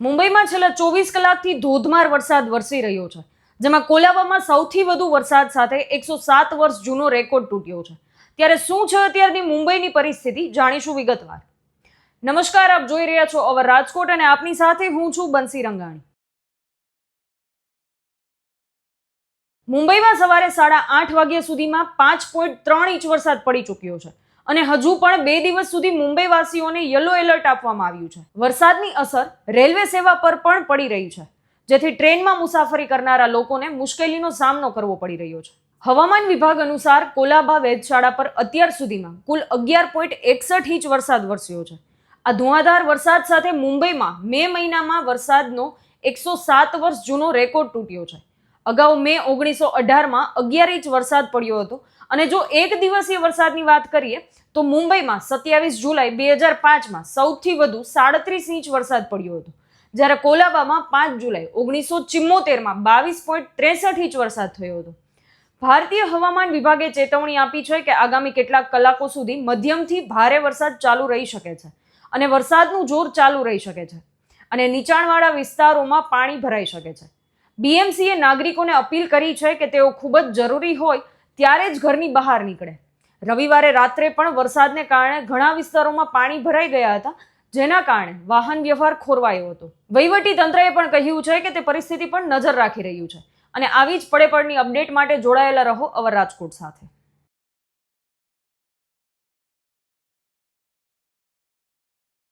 મુંબઈમાં છેલ્લા ચોવીસ કલાકથી ધોધમાર વરસાદ વરસી રહ્યો છે, જેમાં કોલાબામાં સૌથી વધુ વરસાદ સાથે એકસો સાત વર્ષ જૂનો રેકોર્ડ તૂટ્યો છે. ત્યારે શું છે અત્યારની મુંબઈની પરિસ્થિતિ, જાણીશું વિગતવાર. નમસ્કાર, આપ જોઈ રહ્યા છો અવર રાજકોટ અને આપની સાથે હું છું બંસી રંગાણી. મુંબઈમાં સવારે સાડા આઠ વાગ્યા સુધીમાં પાંચ પોઈન્ટ ત્રણ ઇંચ વરસાદ પડી ચૂક્યો છે. અને હજુ પણ બે દિવસ સુધી મુંબઈવાસીઓને યલો એલર્ટ આપવામાં આવ્યું છે. વરસાદની અસર રેલવે સેવા પર પણ પડી રહી છે, જેથી ટ્રેનમાં મુસાફરી કરનારા લોકોને મુશ્કેલીનો સામનો કરવો પડી રહ્યો છે. હવામાન વિભાગ અનુસાર કોલાબા વેધશાળા પર અત્યાર સુધીમાં કુલ અગિયાર પોઈન્ટ એકસઠ ઇંચ વરસાદ વરસ્યો છે. આ ધુઆધાર વરસાદ સાથે મુંબઈમાં મે મહિનામાં વરસાદનો એકસો સાત વર્ષ જૂનો રેકોર્ડ તૂટ્યો છે. અગાઉ મે ઓગણીસો અઢારમાં અગિયાર ઇંચ વરસાદ પડ્યો હતો. અને જો એક દિવસીય વરસાદની વાત કરીએ, તો મુંબઈમાં સત્યાવીસ જુલાઈ બે હજાર પાંચમાં સૌથી વધુ સાડત્રીસ ઇંચ વરસાદ પડ્યો હતો. જ્યારે કોલાબામાં પાંચ જુલાઈ ઓગણીસો ચિમ્મોતેરમાં બાવીસ પોઈન્ટ ત્રેસઠ ઇંચ વરસાદ થયો હતો. ભારતીય હવામાન વિભાગે ચેતવણી આપી છે કે આગામી કેટલાક કલાકો સુધી મધ્યમથી ભારે વરસાદ ચાલુ રહી શકે છે અને વરસાદનું જોર ચાલુ રહી શકે છે અને નીચાણવાળા વિસ્તારોમાં પાણી ભરાઈ શકે છે. બીએમસીએ નાગરિકોને અપીલ કરી છે કે તેઓ ખૂબ જ જરૂરી હોય ત્યારે જ ઘરની બહાર નીકળે. રવિવારે રાત્રે પણ વરસાદને કારણે ઘણા વિસ્તારોમાં પાણી ભરાઈ ગયા હતા, જેના કારણે વાહન વ્યવહાર ખોરવાયો હતો. વહીવટી તંત્રએ પણ કહ્યું છે કે તે પરિસ્થિતિ પર નજર રાખી રહ્યું છે. અને આવી જ પડેપડની અપડેટ માટે જોડાયેલા રહો અવર રાજકોટ સાથે.